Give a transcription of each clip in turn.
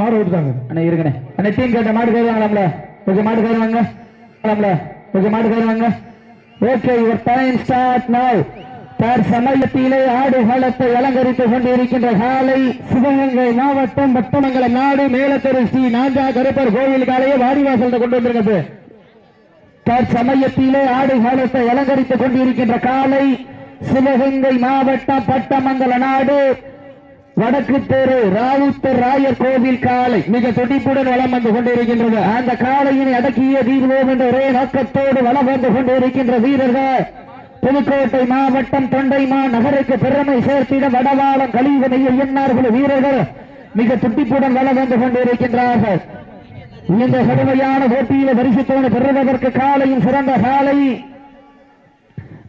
மாடு விட்டுட்டாங்க அண்ணா இருங்கண்ணே. அண்ணா டீம் கேட்ட மாடு கயிறுவாங்களாம்ல கொஞ்சம் மாடு கயிறுவாங்க கொஞ்சம் மாடு கயிறுவாங்க okay your time start now தர் சமயத்திலே ஆடு காலத்தை அலங்கரித்துக் கொண்டிருக்கின்ற காலை சிவகங்கை மாவட்டம் பட்டமங்கலம் நாடு மேலத்தெரு ஸ்ரீ நாஞ்சா கருப்பர் கோவில் காலையை வாடிவாசல் கொண்டு வந்திருக்கிறது தற்சமயத்திலே ஆடு காலத்தை அலங்கரித்துக் கொண்டிருக்கின்ற காலை சிவகங்கை மாவட்டம் பட்டமங்கல நாடு. வடக்கு தெரு ராவுத்தர் ராயர் கோவில் காலை மிக துடிப்புடன் வளம் வந்து கொண்டிருக்கின்றது. அந்த காலையினை அடக்கிய தீர்வோம் என்ற ஒரே நோக்கத்தோடு வளம் வந்து கொண்டிருக்கின்ற வீரர்கள் புதுக்கோட்டை மாவட்டம் தொண்டைமா நகருக்கு பெருமை சேர்த்திட வடவாளம் கலிவனையில் எண்ணார்கள் வீரர்கள் மிக துடிப்புடன் வலம் வந்து கொண்டிருக்கின்றார்கள். இந்த கடுமையான போட்டியில பரிசுத்தவனை பெறுவதற்கு காலையும் சிறந்த காலை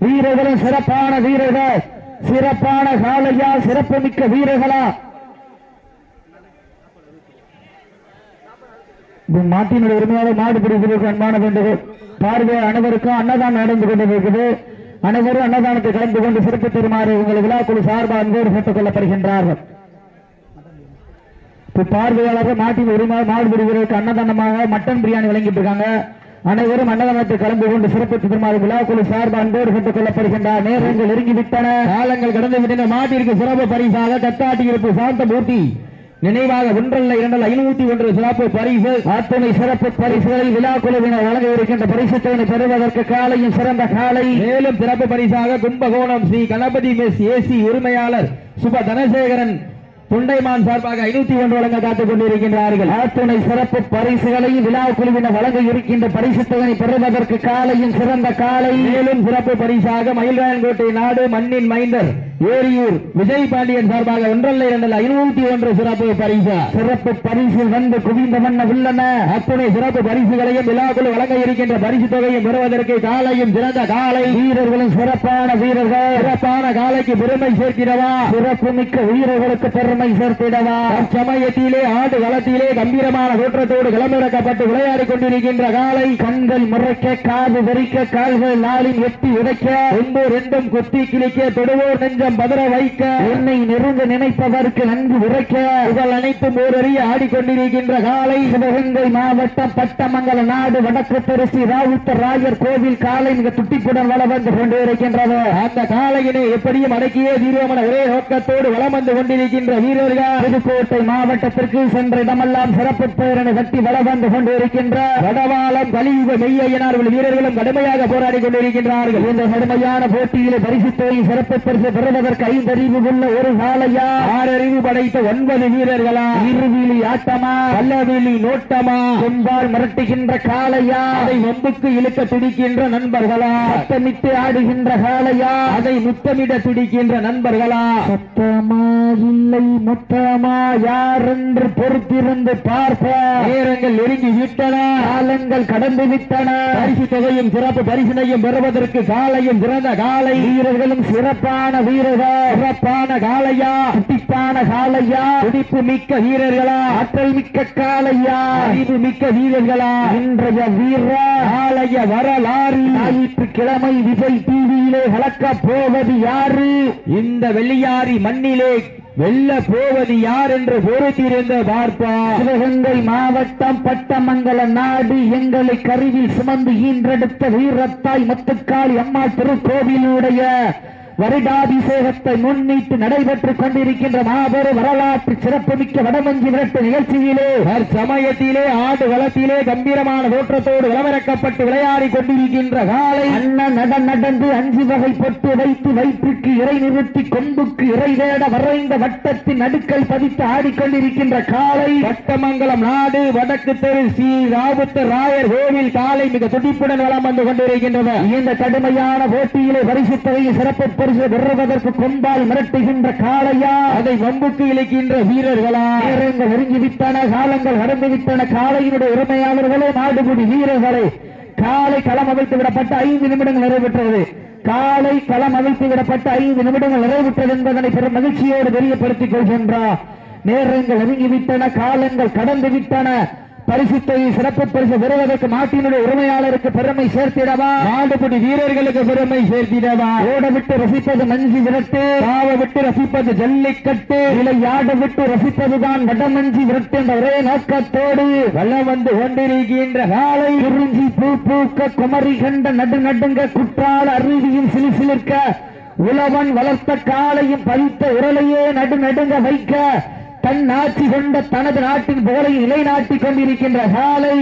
வீரர்களும் சிறப்பான வீரர்கள் சிறப்பான காலையா சிறப்புமிக்க வீரர்களா? மாட்டினுடைய உரிமையாளர் மாடு பிடிப்பதற்கு அன்பான வேண்டுகோள் பார்வை அனைவருக்கும் அன்னதானம் நடந்து கொண்டிருக்கிறது. அனைவரும் அன்னதானத்தை கலந்து கொண்டு சிறப்பு தருமாறு உங்கள் விழாக்குழு சார்பாக அன்போடு கேட்டுக் கொள்ளப்படுகின்றார்கள். இப்ப பார்வையாளர்கள் மாட்டின் உரிமை மாடு பிடிவதற்கு அன்னதானமாக மட்டன் பிரியாணி வழங்கிட்டு இருக்காங்க. அனைவரும் அன்னதானத்தை கலந்து கொண்டு சிறப்பு திருமாறு விழாக்குழு சார்பு அன்போடு கேட்டுக் கொள்ளப்படுகின்றார் நேரங்கள் நெருங்கிவிட்டன. காலங்கள் கடந்து விட்டன மாட்டிற்கு சிறப்பு பரிசாக தத்தாட்டி இருப்பு சாந்த நினைவாக ஒன்றல்ல இரண்டல் ஐநூத்தி ஒன்று சிறப்பு பரிசு. அத்துணை சிறப்பு பரிசுகளை விழா குழுவினர் வழங்க இருக்கின்ற பரிசுத்தவனை பெறுவதற்கு காலையும் சிறந்த காலை. மேலும் சிறப்பு பரிசாக கும்பகோணம் ஸ்ரீ கணபதி மெஸ் ஏசி உரிமையாளர் சுப தனசேகரன் துண்டைமான் சார்பாக ஐநூத்தி ஒன்று வழங்க காத்துக் கொண்டிருக்கின்றார்கள். அத்துணை சிறப்பு பரிசுகளையும் விழா குழுவினர் வழங்க இருக்கின்ற பரிசு தொகை பெறுவதற்கு காலையும் சிறந்த காலை. மேலும் சிறப்பு பரிசாக மயில்ராயன்கோட்டை நாடு மண்ணின் மைந்தர் ஏரியூர் விஜய் பாண்டியன் சார்பாக ஒன்றல்ல இரண்டல்ல ஐநூத்தி ஒன்று சிறப்பு பரிசு. சிறப்பு பரிசில் வந்து குவிந்த வண்ண உள்ளன. அத்துணை சிறப்பு பரிசுகளையும் விழாக்குழு வழங்க இருக்கின்ற பரிசு தொகையும் பெறுவதற்கு காலையும் சிறந்த காலை. வீரர்களும் சிறப்பான வீரர்கள். சிறப்பான காலைக்கு பெருமை சேர்த்திடவா? சிறப்பு மிக்க வீரர்களுக்கு பெருமை சேர்த்திடவா? சமயத்திலே ஆடு களத்திலே கம்பீரமான தோற்றத்தோடு களமிறக்கப்பட்டு விளையாடி கொண்டிருக்கின்ற காலை. கண்கள் முறைக்க காது வெறிக்க கால்கள் நாளின் எட்டி உடைக்க ஒன்று ரெண்டும் கொத்தி கிழிக்க தொடுவோர் நெஞ்சம் பதற வைக்க. என்னை நெருங்க நினைப்பதற்கு நன்கு உரைக்க. புகழ் அனைத்தும் ஓரறிய ஆடிக்கொண்டிருக்கின்ற காலை. சிவகங்கை மாவட்டம் பட்டமங்கல நாடு வடக்கு திருச்சி ராவுத்தர் ராயர் கோவில் காலை மிக துட்டிப்புடன் வளம் வந்து கொண்டிருக்கின்றது அந்த காலையினை எப்படியும் அடக்கியே தீர்வமன ஒரே நோக்கத்தோடு வளம் வந்து கொண்டிருக்கின்ற வீரர்கள். புதுக்கோட்டை மாவட்டத்திற்கு சென்ற இடமெல்லாம் சிறப்பு பேரணி கட்டி வளம் வந்து கொண்டிருக்கின்ற வடவாளம் கலியுக மெய்யனார்கள் வீரர்களும் கடுமையாக போராடி கொண்டிருக்கின்றார்கள். இந்த கடுமையான போட்டியிலே பரிசு சிறப்பு பரிசு பெறுவதற்கு ஐந்தறிவு உள்ள ஒரு காலையா ஆறறிவு படைத்த ஒன்பது வீரர்களா? இருவிழி ஆட்டமா? பல்லவிழி நோட்டமா? கொம்பால் மிரட்டுகின்ற காளையா? அதை வம்புக்கு இழுக்க துடிக்கின்ற நண்பர்களா? சத்தமிட்டு ஆடுகின்ற காளையா? அதை முத்தமிட துடிக்கின்ற நண்பர்களா? சத்தமா இல்லை முத்தமா? யார் என்று பொறுத்திருந்து பார்ப்ப நேரங்கள் நெருங்கி விட்டன காலங்கள் கடந்து விட்டன. பரிசு தொகையும் சிறப்பு பரிசினையும் பெறுவதற்கு காலையும் சிறந்த காலை வீரர்களும் சிறப்பான வீரர்கள் சிறப்பான காளையா. துடிப்பான காளையா. துடிப்பு மிக்க வீரர்களா. ஆற்றல் மிக்க காளையா. அறிவு மிக்க வீரர்களா. இன்றைய வீர ஆலய வரலாறு. ஞாயிற்றுக்கிழமை விஜய் டிவியிலே கலக்க போவது யாரு? இந்த வெள்ளியாரி மண்ணிலே வெல்ல போவது யார் என்று பொறுத்திருந்த பார்ப்பா. சிவகங்கை மாவட்டம் பட்டமங்கல நாடு எங்களை கருவில் சுமந்து ஈன்றெடுத்த வீரத்தாய் முத்துக்காளி அம்மா திருக்கோவிலுடைய வருடாபிஷேகத்தை முன்னிட்டு நடைபெற்றுக் கொண்டிருக்கின்ற மாபெரும் வரலாற்று சிறப்புமிக்க வடமஞ்சி விரட்டு நிகழ்ச்சியிலே சமயத்திலே ஆடு வளத்திலே கம்பீரமான தோற்றத்தோடு விளவிறக்கப்பட்டு விளையாடி கொண்டிருக்கின்ற காலை அண்ணன் நட நடந்து அஞ்சு வகை பொட்டு வைத்து வயிற்றுக்கு இறை நிறுத்தி கொம்புக்கு இறை தேட வரைந்த வட்டத்தின் நடுக்கல் பதித்து ஆடிக்கொண்டிருக்கின்ற காலை வட்டமங்கலம் நாடு வடக்கு தெரு ஸ்ரீ ராவுத்த ராயர் கோவில் காலை மிக துடிப்புடன் வளம் வந்து கொண்டிருக்கின்றது இந்த கடுமையான போட்டியிலே பரிசு தொகையை சிறப்பு பரிசு பெறுவதற்கு கொம்பால் மிரட்டுகின்ற காளையா? அதை வம்புக்கு இழைக்கின்ற வீரர்களா? நேரங்கள் காலங்கள் கடந்து விட்டன காளையினுடைய உரிமையாளர்களே நாடுபுடி வீரர்களே. காலை களம் அமைத்து விடப்பட்ட ஐந்து நிமிடங்கள் நிறைவேற்றது. காலை களம் அமைத்து விடப்பட்ட ஐந்து நிமிடங்கள் நிறைவுற்றது என்பதனை பெரும் மகிழ்ச்சியோடு தெரியப்படுத்திக் கொள்கின்றார் நேரங்கள் நெருங்கிவிட்டன காலங்கள் கடந்து விட்டன பரிசுத்தை சிறப்பு பரிசு பெறுவதற்கு மாட்டினுடைய உரிமையாளருக்கு பெருமை சேர்த்திடவா? மாடுபிடி வீரர்களுக்கு பெருமை சேர்த்திடவா? ஓட விட்டு ரசிப்பது மஞ்சி விரட்டு. பாவ விட்டு ரசிப்பது ஜல்லிக்கட்டு. விளையாட விட்டு ரசிப்பதுதான் வடமஞ்சி விரட்டு என்ற ஒரே நோக்கத்தோடு. வல்லம் வந்து கொண்டிருக்கின்ற காலை குறிஞ்சி பூ பூக்க குமரி கண்ட நடு நடுங்க குற்றால அருவியும் சிலுசிலிருக்க உழவன் வளர்த்த காலையும் பதித்த உரலையே நடு நடுங்க வைக்க. தன் ஆட்சி கொண்ட தனது நாட்டின் புகழை நிலைநாட்டிக் கொண்டிருக்கின்ற காலை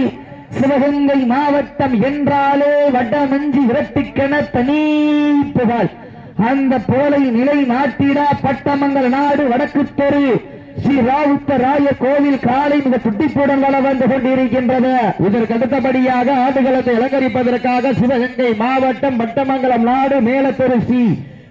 சிவகங்கை மாவட்டம் என்றாலே வடமஞ்சி விரட்டிக்கென தனி புகழ். அந்த புகழை நிலைநாட்டிட பட்டமங்கல நாடு வடக்கு தெரு. ஸ்ரீ ராவுத்த ராய கோவில் காலை மிக துட்டிப்புடன் வள வந்து கொண்டிருக்கின்றது. இதற்கு அடுத்தபடியாக ஆடுகளத்தை அலங்கரிப்பதற்காக சிவகங்கை மாவட்டம் பட்டமங்கலம் நாடு மேலத்தொரு ஸ்ரீ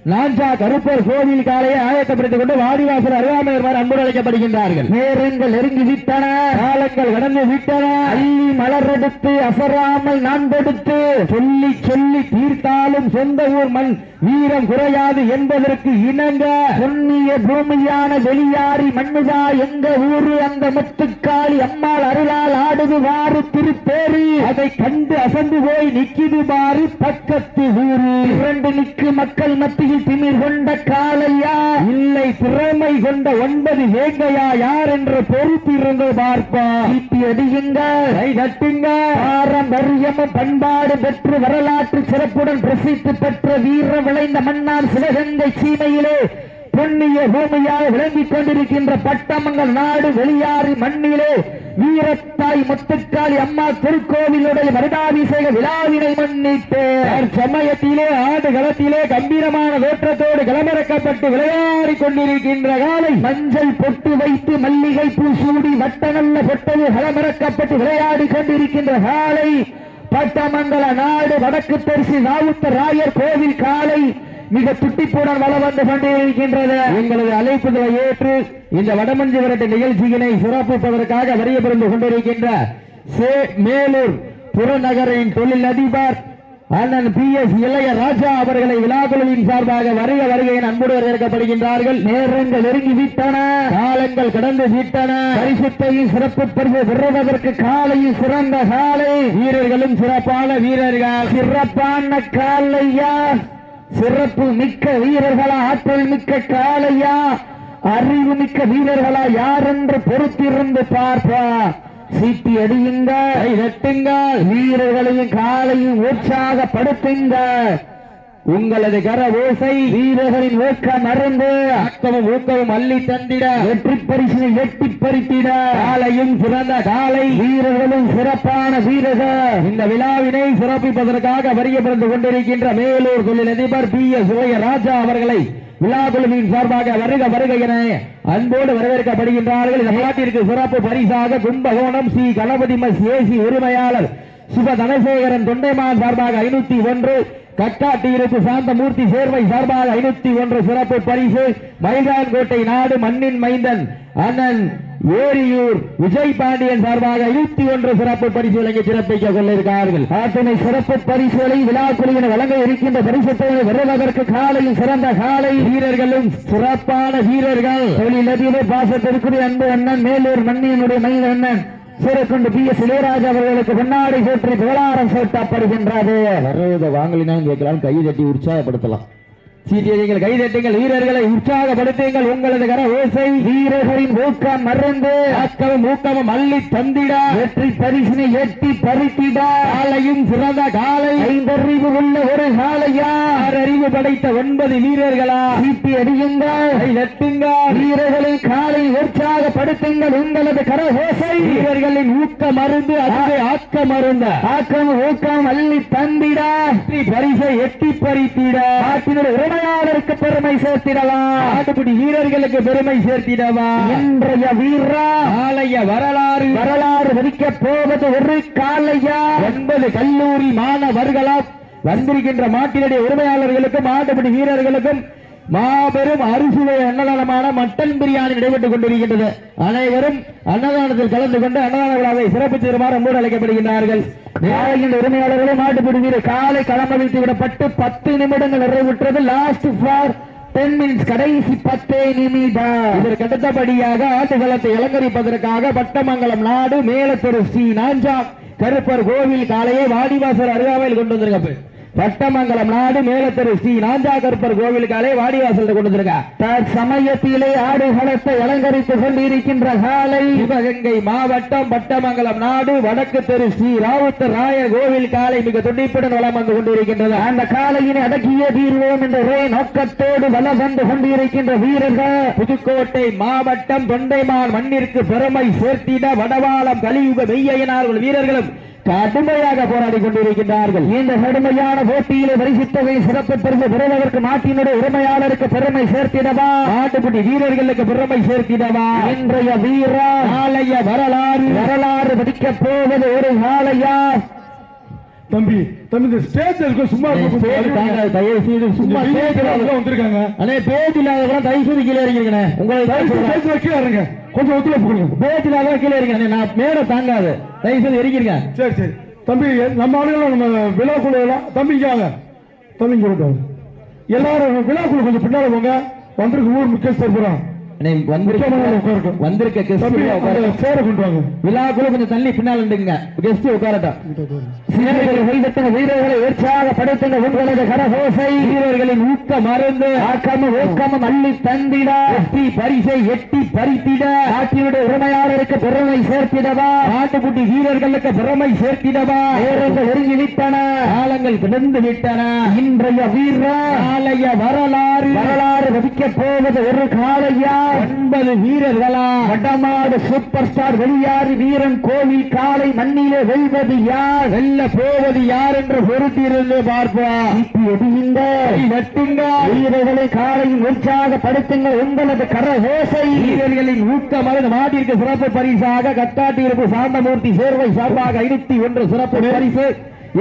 லாஞ்சா கருப்பர் கோவில் காலையை ஆயத்தப்படுத்திக் கொண்டு வாடிவாசல் அருகாமையர் அன்புடன் அழைக்கப்படுகின்றார்கள். நேரங்கள் நெருங்கி விட்டன. காலங்கள் கடந்து விட்டன. அள்ளி மலரெடுத்து அசராமல் நான் கொடுத்து சொல்லி சொல்லி தீர்த்தாலும் சொந்த ஊர் மண் வீரம் குறையாது என்பதற்கு இணங்க புண்ணிய பூமியான வெளியாரி மண்ணுதா எங்க ஊரு அந்த முத்துக்காளி அம்மாள் அருளால் ஆடுது வாறு திருப்பேரி அதை கண்டு அசந்து போய் நிக்கிது பாரு பக்கத்து ஊரு. இரண்டு நிக்கு மக்கள் மத்தியில் திமிர் கொண்ட காலையா இல்லை திறமை கொண்ட ஒன்பது வேங்கையா யார் என்ற பொறுப்பு இருந்து பார்ப்போம். சீட்டி அடியுங்க கை தட்டுங்க. பாரம்பரியமும் பண்பாடு பெற்று வரலாற்று சிறப்புடன் பிரசித்தி பெற்ற வீர விளைந்த மன்னார் சிவகங்கை சீமையிலே புண்ணிய பூமியாக விளங்கிக் கொண்டிருக்கின்ற பட்டமங்கள் நாடு வெளியாறு மண்ணிலே வீரத்தாய் முத்துக்காளி அம்மா திருக்கோவிலுடைய வருடாபிஷேக விழாவினை முன்னிட்டு சமயத்திலே ஆடு களத்திலே கம்பீரமான தோற்றத்தோடு களமிறக்கப்பட்டு விளையாடி கொண்டிருக்கின்ற காலை மஞ்சள் பொட்டு வைத்து மல்லிகை பூ சூடி வட்ட நல்ல பொட்டது களமிறக்கப்பட்டு விளையாடி கொண்டிருக்கின்ற காலை பட்டமங்கல நாடு வடக்கு தரிசி ராவுத்த ராயர் கோவில் காலை மிக துட்டிப்புடன் வள வந்து கொண்டிருக்கின்றது எங்களது அழைப்புதலை ஏற்று இந்த வடமஞ்சி விரட்டு நிகழ்ச்சியினை சிறப்பிப்பதற்காக வரியபிருந்து கொண்டிருக்கின்ற சே மேலூர் புறநகரின் தொழில் அதிபர் அண்ணன் பி எஸ் இளைய ராஜா அவர்களை விழாக்குழுவின் சார்பாக வருக வருகையின் அன்புடன் வரவேற்கப்படுகின்றார்கள் நேரங்கள் நெருங்கி விட்டன. காலங்கள் கடந்து விட்டன. பரிசுத்தையும் சிறப்பு பரிசு பெறுவதற்கு காலையும் சிறந்த காலை. வீரர்களும் சிறப்பான வீரர்கள். சிறப்பான காலையா? சிறப்பு மிக்க வீரர்களா ஆற்றல் மிக்க காளையா அறிவு மிக்க வீரர்களா யார் என்று பொறுத்திருந்து பார்ப்பா. சீட்டி அடியுங்க வீரர்களையும் காலையும் உற்சாகப்படுத்துங்க உங்களது கர ஓசை வீரர்களின் ஊக்கம் மறந்து ஆக்கமும் ஊக்கமும் அள்ளி தந்திட. வெற்றி பரிசினை எட்டி பறித்திட. காலையும் சிறந்த காலை. வீரர்களும் சிறப்பான வீரர்கள். இந்த விழாவினை சிறப்பிப்பதற்காக வரியபிறந்து கொண்டிருக்கின்ற மேலூர் தொழிலதிபர் பி. எஸ். ராஜா அவர்களை விழா குழுவின் சார்பாக வருக வருக என அன்போடு வரவேற்கப்படுகின்றார்கள். இந்த நாட்டிற்கு சிறப்பு பரிசாக கும்பகோணம் ஸ்ரீ கணபதி மஸ் ஏசி உரிமையாளர் சுப தனசேகரன் தொண்டைமான் சார்பாக ஐநூத்தி ஒன்று கட்டாட்டி இருப்பு சாந்தமூர்த்தி சேர்வை சார்பாக ஐநூத்தி ஒன்று சிறப்பு பரிசு. மயிலான்கோட்டை நாடு மண்ணின் மைந்தன் அண்ணன் ஏரியூர் விஜய் பாண்டியன் சார்பாக ஐநூத்தி ஒன்று சிறப்பு பரிசு வழங்கி சிறப்பிக்க கொண்டிருக்கிறார்கள். அத்தனை சிறப்பு பரிசுகளை விழாக்குழுவின வழங்க இருக்கின்ற பரிசுத்தை வருவதற்கு காலையில் சிறந்த காலை. வீரர்களும் சிறப்பான வீரர்கள். தொழிலதிபர் பாசத்திற்குரிய அன்பு அண்ணன் மேலூர் மண்ணியினுடைய மயில் அண்ணன் சிறக்குண்டு பி எஸ் இளையராஜா அவர்களுக்கு பொன்னாடை சூற்றி புகழாரம் சூட்டப்படுகின்றது. வர்றத வாங்கலினாலும் கேட்கலாம் கை தட்டி உற்சாகப்படுத்தலாம். சீட்டியங்கள் கைதட்டுங்கள் வீரர்களை உற்சாகப்படுத்துங்கள். உங்களது கர ஓசை வீரர்களின் ஊக்கம் மறந்து ஆக்கமும் ஊக்கமும் அள்ளி தந்திட. வெற்றி பரிசினை எட்டி பறித்திட. காலையும் சிறந்த காலை. ஐந்தறிவு உள்ள ஒரு காலையா? அறிவு படைத்த ஒன்பது வீரர்களா? சீட்டி அடியுங்கள் கைதட்டுங்கள். வீரர்களை காலை உற்சாகப்படுத்துங்கள். உங்களது கர ஓசை வீரர்களின் ஊக்க மருந்து அதுவே ஆக்க மருந்து ஆக்கம் ஊக்கம் அள்ளி தந்திட. வெற்றி பரிசை எட்டி பறித்திட. நாட்டினுடைய உரிமையாளருக்கு பெருமை சேர்த்திடலாம் ஆட்டுப்பிடி வீரர்களுக்கு பெருமை சேர்த்திடவா? இன்றைய வீரா ஆலய வரலாறு. வரலாறு வதிக்க போவது ஒரு காலையா ஒன்பது கல்லூரி மாணவர்களால் வந்திருக்கின்ற மாட்டினுடைய உரிமையாளர்களுக்கும் ஆட்டுப்பிடி வீரர்களுக்கும் மாபெரும் அரிசுவை அன்னதானமான மட்டன் பிரியாணி நடைபெற்றுக் கொண்டிருக்கின்றது. அனைவரும் அன்னதானத்தில் கலந்து கொண்டு அன்னதான விழாவை சிறப்பித்து வருமாறு மூடு அழைக்கப்படுகின்றார்கள். காலையின் உரிமையாளர்களை மாட்டுப்பிடி வீரர் காலை களமவிழ்த்து விடப்பட்டு பத்து நிமிடங்கள் நிறைவுற்றது. லாஸ்ட் ஃபார் டென் மினிட்ஸ் கடைசி பத்தே நிமிடம். இதற்கு அடுத்தபடியாக ஆட்டுகளத்தை அலங்கரிப்பதற்காக பட்டமங்கலம் நாடு மேலத்தொரு ஸ்ரீ நாஞ்சா கருப்பர் கோவில் காலையை வாடிவாசல் அருகாமையில் கொண்டு வந்திருக்க பட்டமங்கலம் நாடு மேலத்தொரு ஸ்ரீ நாஞ்சா கருப்பர் கோவில் காலை வாடிவாசல் கொண்டு வந்திருக்கா. தற்சமயத்திலே ஆடுகளத்தை அலங்கரித்துக் கொண்டிருக்கின்ற காலை சிவகங்கை மாவட்டம் பட்டமங்கலம் நாடு வடக்கு தெரு ஸ்ரீ ராவுத்தர் ராயர் கோவில் காலை மிக துண்டிப்புடன் வளம் வந்து கொண்டிருக்கின்றது. அந்த காலையினை அடக்கிய தீர்வோம் என்ற ஒரே நோக்கத்தோடு வலம் வந்து கொண்டிருக்கின்ற வீரர்கள். புதுக்கோட்டை மாவட்டம் தொண்டைமான் மண்ணிற்கு பெருமை சேர்த்திட வடவாளம் கலியுக மெய்யனார்கள் வீரர்களும் கடுமையாக போராடி கொண்டிருக்கின்றார்கள். இந்த கடுமையான போட்டியிலே பரிசுத்தவை சிறப்பு பரிசு பெறுவதற்கு நாட்டினுடைய உரிமையாளருக்கு பெருமை சேர்த்திடவா? நாட்டுப்பட்டி வீரர்களுக்கு பெருமை சேர்த்திடவா? இன்றைய வீரா நாளைய வரலாறு. வரலாறு படிக்கப் போவது ஒரு காலையா தம்பி தம்பி இந்த ஸ்டேஜ் இருக்க சும்மா தயவு செய்து சும்மா வந்திருக்காங்க. அண்ணே பேச்சு இல்லாதவங்க தயவு செய்து கீழே இறங்கிருக்கண்ணே உங்களை தயவு செய்து தயவு ஸ்டேஜ்ல கீழே இருங்க கொஞ்சம் ஒத்துழைப்பு கொடுங்க பேச்சு இல்லாதவங்க கீழே இறங்கினே நான் மேல தாங்காது. தயவு செய்து எரிக்கிறீங்க. சரி சரி. தம்பி நம்ம ஆளுங்களும் நம்ம விழாக்குழு எல்லாம் தம்பிக்காங்க இங்க வாங்க தம்பி இங்க வந்து வாங்க. எல்லாரும் விழாக்குழு கொஞ்சம் பின்னால போங்க. வந்திருக்கு ஊர் முக்கியஸ்தர் பூரா. வந்திருக்க. சேரை கொண்டு வாங்க விழாக்குள்ள கொஞ்சம் தள்ளி பின்னால் நின்றுங்க கெஸ்ட் உட்காரட்டும். வீரர்களை வீரர்களை உற்சாகப்படுத்துங்க உங்களது கரகோசை. வீரர்களின் ஊக்க மருந்து. ஆக்கமும் ஊக்கமும் அள்ளி தந்திட. எட்டி பரிசை எட்டி பறித்திட. நாட்டினுடைய உரிமையாளருக்கு பெருமை சேர்த்திடவா. நாட்டுக்குட்டி வீரர்களுக்கு பெருமை சேர்த்திடவா. நேரங்கள் நெருங்கி விட்டன காலங்கள் கிடந்து விட்டன. இன்றைய வீரா நாளைய வரலாறு. வரலாறு வதிக்கப் போவது ஒரு காலையா? ஒன்பது வீரர்களா? வடமாடு சூப்பர் ஸ்டார் வெளியாறு வீரன் கோவில் காலை மண்ணிலே வெல்வது யார்? வெல்ல போவது யார் என்று பொறுத்திருந்து பார்ப்போம். வீரர்களை காலையில் உற்சாகப்படுத்துங்கள் உங்களது கரகோசை. வீரர்களின் ஊக்க மருந்து நாட்டிற்கு சிறப்பு பரிசாக கட்டாட்டி இருப்பு சாந்தமூர்த்தி சேர்வை சார்பாக ஐநூத்தி ஒன்று சிறப்பு பரிசு.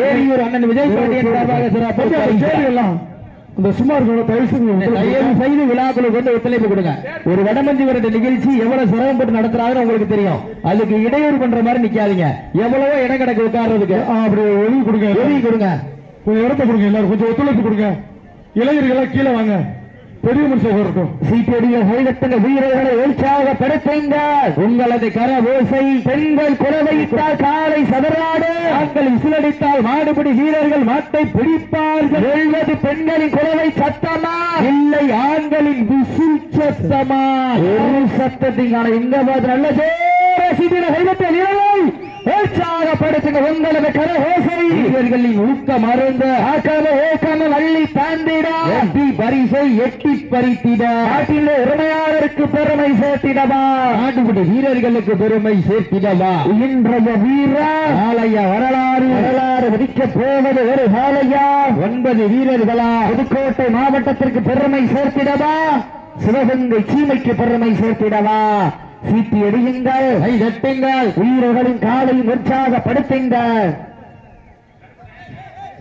ஏரியூர் அண்ணன் விஜய் பாண்டியன் சார்பாக சிறப்பு பரிசு. இந்த சும்மா இருக்கவங்க தயவு செய்து தயவு. செய்து விழாக்களுக்கு வந்து ஒத்துழைப்பு கொடுங்க. ஒரு வடமஞ்சி விரட்டு நிகழ்ச்சி எவ்வளவு சிரமப்பட்டு நடத்துறாங்கன்னு உங்களுக்கு தெரியும். அதுக்கு இடையூறு பண்ற மாதிரி நிக்காதீங்க. எவ்வளவோ இடம் கிடக்கு உட்கார்றதுக்கு. அப்படி ஒதுக்கி கொடுங்க. ஒதுக்கி கொடுங்க. கொஞ்சம் இடத்த கொடுங்க எல்லாரும். கொஞ்சம் ஒத்துழைப்பு கொடுங்க. இளைஞர்கள் கீழே வாங்க. பெரிய மனுஷன் சீட்டடிய வீரர்களை உற்சாகப்படுத்துங்க உங்களது கர ஓசை பெண்கள் குலவையிட்டால் காலை சதராடு ஆண்கள் விசிலடித்தால் மாடுபிடி வீரர்கள் மாட்டை பிடிப்பார்கள். வெல்வது பெண்களின் குலவை சத்தமா? இல்லை ஆண்களின் விசில் சத்தமா? ஒரு சத்தத்திற்கான இந்த மாதிரி நல்ல ஜோர சீட்டில கைதட்ட வீரர்கள் உற்சாகப்படுத்துங்க உங்களது கரகோசை வீரர்களின் ஊக்க மருந்து. ஆக்காம ஓக்காம அள்ளி தாண்டிடா. எட்டி பரிசை எட்டி பறித்திட. நாட்டிலே உரிமையாளருக்கு பெருமை சேர்த்திடவா. நாட்டுக்குடி வீரர்களுக்கு பெருமை சேர்த்திடவா. இன்றைய வீரா. நாளைய வரலாறு. வரலாறு விதிக்க போவது ஒரு காலையா ஒன்பது வீரர்களா. புதுக்கோட்டை மாவட்டத்திற்கு பெருமை சேர்த்திடவா. சிவகங்கை சீமைக்கு பெருமை சேர்த்திடவா. சீட்டி எடியுங்கள் கை தட்டுங்கள் வீரர்களின் காலை உற்சாகப்படுத்துங்கள்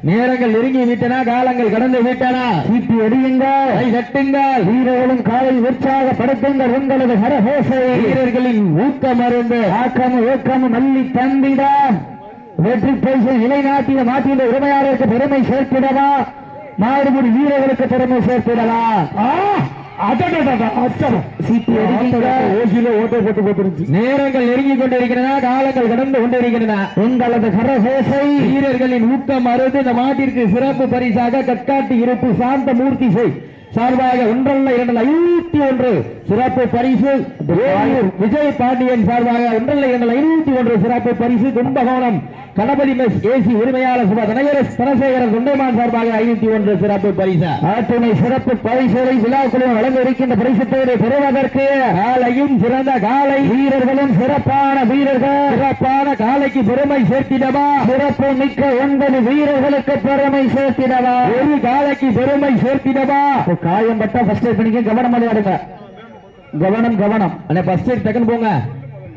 நேரங்கள் நெருங்கி விட்டன காலங்கள் கடந்து விட்டன. சீட்டி எடியுங்கள் கை தட்டுங்கள் வீரர்களின் காலை உற்சாகப்படுத்துங்கள் உங்களது கரகோசை வீரர்களின் ஊக்க மருந்து ஆக்கமும் ஊக்கமும் அள்ளி தந்திட. வெற்றி பரிசு நிலைநாட்டிய நாட்டில உரிமையாளருக்கு பெருமை சேர்த்திடவா? மாடுபடி வீரர்களுக்கு பெருமை சேர்த்திடவா? நேரங்கள் நெருங்கி கொண்டிருக்கின்றன காலங்கள் கடந்து கொண்டிருக்கின்றன உங்களது கரகோசை. வீரர்களின் ஊக்கம் அறுது இந்த மாட்டிற்கு சிறப்பு பரிசாக கட்காட்டி இருப்பு சாந்த மூர்த்தி செய். சார்பாக ஒன்றல்ல இரண்டல்ல ஐநூத்தி ஒன்று சிறப்பு பரிசு. விஜய் பாண்டியன் சார்பாக ஒன்றல்ல இரண்டல்ல ஐநூத்தி ஒன்று சிறப்பு பரிசு. கும்பகோணம் கணபதி மெஸ் ஏசி உரிமையாளர் சுபா தனகரஸ் தனசேகரன் தொண்டைமான் சார்பாக ஐநூத்தி ஒன்று சிறப்பு பரிசு. ஆற்றுணை சிறப்பு பரிசுகளை விழாக்குழு வழங்க இருக்கின்ற பரிசுத்தோடு பெறுவதற்கு காலையும் சிறந்த காலை. வீரர்களும் சிறப்பான வீரர்கள். சிறப்பான காலைக்கு பெருமை சேர்த்திடவா? சிறப்பு மிக்க ஒன்பது வீரர்களுக்கு பெருமை சேர்த்திடவா? ஒரு காலைக்கு பெருமை சேர்த்திடவா? காயம் பட்டா ஃபர்ஸ்ட் எய்ட் பண்ணிக்க கவனம் விளையாடுங்க கவனம் கவனம். அண்ணே ஃபர்ஸ்ட் எய்ட் டக்குன்னு போங்க.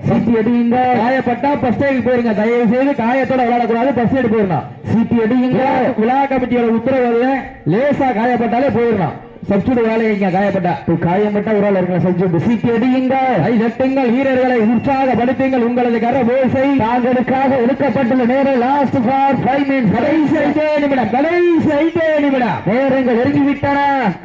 சீட்டி அடியுங்க. காயப்பட்டா ஃபர்ஸ்ட் எய்ட் போயிருங்க. தயவு செய்து காயத்தோட விளையாடக்கூடாது. ஃபர்ஸ்ட் எய்ட் போயிடணும் சீட்டி அடியுங்க. விழா கமிட்டியோட உத்தரவு லேசா காயப்பட்டாலே போயிடணும் சச்சுடு வேலைங்க காயப்பட்ட. காயம்பட்ட ஒரு ஆள் இருக்கலாம். சப்ஜெக்ட் சீட்டி அடியுங்க கை தட்டுங்கள் வீரர்களை உற்சாகப்படுத்துங்கள் உங்களது கரபோசை தாங்களுக்காக ஒதுக்கப்பட்டுள்ள நேரம் லாஸ்ட் ஃபார் ஃபைவ் மினிட்ஸ் கடைசி ஐந்தே நிமிடம். கடைசி ஐந்தே நிமிடம். நேரங்கள் நெருங்கிவிட்டன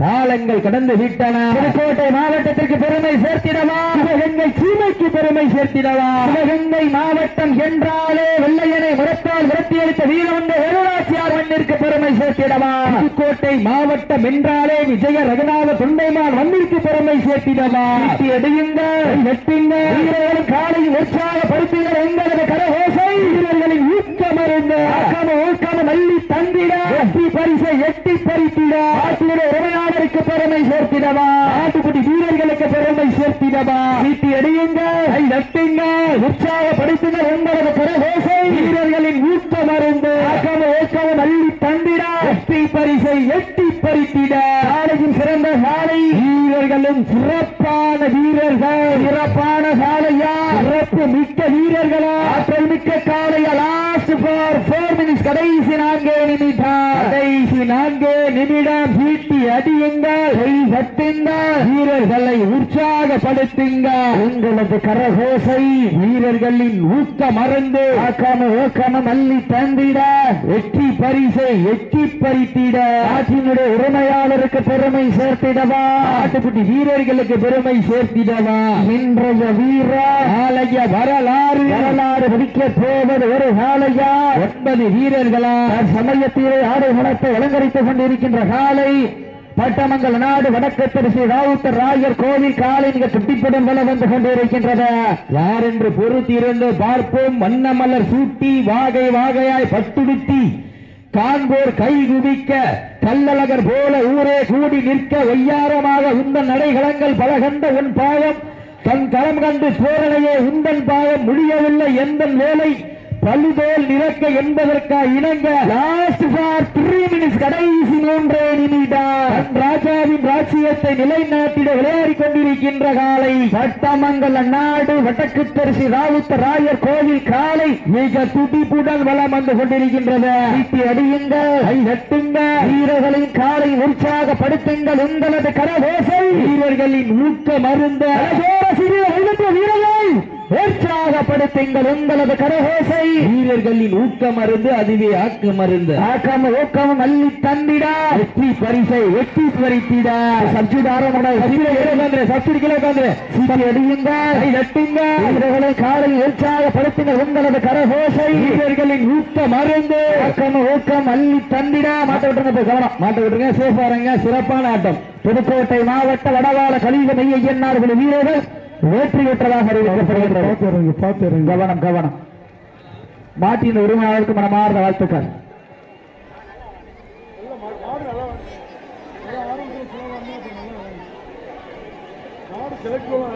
காலங்கள் கடந்து விட்டன. புதுக்கோட்டை மாவட்டத்திற்கு பெருமை சேர்த்திடவா? சிவகங்கை சீமைக்கு பெருமை சேர்த்திடவா? சிவகங்கை மாவட்டம் என்றாலே வெள்ளையனை முரத்தால் விரட்டியளித்த வீரவங்க வேலுராட்சியார் மண்ணிற்கு பெருமை சேர்த்திடவா? புதுக்கோட்டை மாவட்டம் என்றாலே விஜய ரகுநாத தொண்டைமான் மண்ணிற்கு பெருமை சேர்த்திடவா சீட்டி அடியுங்கள் வெட்டுங்க வீரர்களும் காலையில் உற்சாகப்படுத்துங்கள் எங்களது கரகோசை. வீரர்களின் ஊக்கமருந்த ஊக்காம மல்லி தந்திட. வெற்றி பரிசை எட்டி பறித்திட. ஆற்றிட உரையாடலுக்கு பெருமை சேர்த்திடவா. நாட்டுக்குடி வீரர்களுக்கு பெருமை சேர்த்திடவா. சீட்டி அடியுங்கள் கை தட்டுங்க உற்சாகப்படுத்துங்கள் எங்களது கரகோசை. வீரர்களின் ஊக்கமருந்து ஆக்காம ஊக்காம மல்லி தந்திட. வெற்றி பரிசை எட்டி பறித்திட. சிறந்த சாலை. வீரர்களும் சிறப்பான வீரர்கள். சிறப்பான சாலையா? சிறப்பு மிக்க வீரர்களா? ஆற்றல் மிக்க லாஸ்ட் ஃபார் ஃபோர் மினிட்ஸ் கடைசி நான்கே நிமிடம். கடைசி நான்கு நிமிடம் சீட்டி அடியுங்கள். கை தட்டுங்கள். வீரர்களை உற்சாகப்படுத்துங்கள். உங்களது கரகோசை. வீரர்களின் ஊக்க மறந்து ஆக்காம ஊக்காம மல்லி தந்திட. வெற்றி பரிசை எட்டி பறித்திட. நாட்டினுடைய உரிமையாளருக்கு பெருமை சேர்த்திடவா. நாட்டுக்குட்டி வீரர்களுக்கு பெருமை சேர்த்திடவா. இன்றைய வீர நாளைய வரலாறு. வரலாறு பிடிக்க போவது ஒரு காலையா ஒன்பது வீரர்களா சமயத்திலே ஆடை குணத்தை அலங்கரித்துக் கொண்டிருக்கின்ற காலை பட்டமங்கல நாடு வடக்கு திருச்சி ராவுத்தர் ராயர் கோவில் காலை மிக துட்டிப்புடன் வள வந்து கொண்டிருக்கின்றது. யார் என்று பொறுத்திருந்து பார்ப்போம். வண்ணமலர் சூட்டி வாகை வாகையாய் பட்டுடுத்தி காண்போர் கை குவிக்க கல்லழகர் போல ஊரே கூடி நிற்க ஒய்யாரமாக உந்தன் நடைகளங்கள் பல கண்ட உன் பாவம். தன் களம் கண்டு தோரணையே உந்தன் பாவம். முடியவில்லை எந்த வேலை? பழுதோல் நிறக்க என்பதற்கு இணங்க லாஸ்ட் ஃபார் த்ரீ மினிட்ஸ் கடைசி மூன்றே நிமிடம். ராஜாவின் ராஜ்யத்தை நிலைநாட்டிட விளையாடிக் கொண்டிருக்கின்ற காலை பட்டமங்கல நாடு வடக்கு தரிசி ராவுத்த ராயர் கோவில் காலை மிக துடிப்புடன் வளம் வந்து கொண்டிருக்கின்றது. சீட்டி அடியுங்கள் கை தட்டுங்க வீரர்களின் காலை உற்சாகப்படுத்துங்கள் உங்களது கரகோசை. வீரர்களின் ஊக்க மருந்த. சிறிய வீரர்கள். உற்சாகப்படுத்துங்கள் உங்களது கரகோசை. வீரர்களின் ஊக்க மருந்து அதுவே ஆக்க மருந்து. ஆக்காம ஊக்காம மல்லி தந்திடா. வெற்றி பரிசை வெற்றி பறித்திட. சப்ஜெக்ட் ஆரம்பம் சப்சிடி கிலோ அடியுங்கள் வீரர்களை காலை உற்சாகப்படுத்துங்கள் உங்களது கரகோசை. வீரர்களின் ஊக்க மருந்து ஆக்காம ஊக்கம் மல்லி தந்திடா. மாட்ட விட்டுருங்க போய் கவனம். மாட்ட விட்டுருங்க சேஃபா சிறப்பான ஆட்டம். புதுக்கோட்டை மாவட்ட வடவாள கலித மெய்யன்னார்கள் வீரர்கள். வெற்றி பெற்றதாக அறிவிக்கப்படுகின்றது கவனம் கவனம். மாட்டின் உரிமையாளருக்கு மனமார்ந்த வாழ்த்துக்கள். செலக்ட்